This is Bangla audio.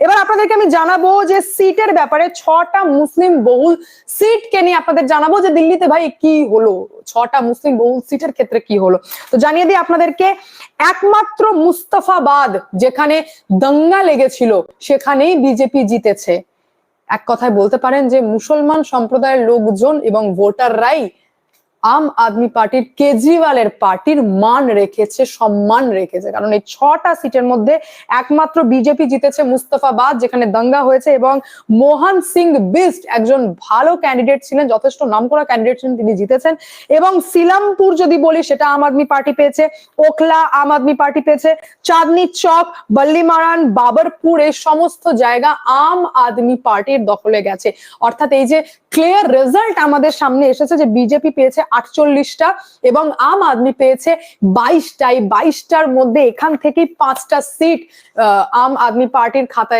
এবার আপনাদেরকে আমি জানাব যে সিটের ব্যাপারে ছটা মুসলিম বহুল সিটকে নিয়ে আপনাদের জানাব যে দিল্লিতে ভাই কি হলো? ছটা মুসলিম বহুল সিটের ক্ষেত্রে কি হলো? তো জানিয়ে দিই আপনাদেরকে, একমাত্র মুস্তাফাবাদ যেখানে দাঙ্গা লেগেছিল, সেখানেই বিজেপি জিতেছে। এক কথায় বলতে পারেন যে মুসলমান সম্প্রদায়ের লোকজন এবং ভোটাররাই আম আদমি পার্টির কেজরিওয়ালের পার্টির মান রেখেছে, সম্মান রেখেছে। কারণ এই ছটা সিটের মধ্যে একমাত্র বিজেপি জিতেছে মুস্তফাবাদ, যেখানে দাঙ্গা হয়েছে এবং মোহন সিং বিস্ট একজন ভালো ক্যান্ডিডেট ছিলেন, যথেষ্ট নামকরা ক্যান্ডিডেট ছিলেন, তিনি জিতেছেন। এবং সিলামপুর যদি বলি, সেটা আম আদমি পার্টি পেয়েছে, ওখলা আম আদমি পার্টি পেয়েছে, চাঁদনি চক, বল্লিমারান, বাবরপুর, এই সমস্ত জায়গা আম আদমি পার্টির দখলে গেছে। অর্থাৎ এই যে ক্লিয়ার রেজাল্ট আমাদের সামনে এসেছে যে বিজেপি পেয়েছে আটচল্লিশটা এবং আম আদমি পেয়েছে বাইশটা এই বাইশটার মধ্যে এখান থেকেই পাঁচটা সিট আম আদমি পার্টির খাতায়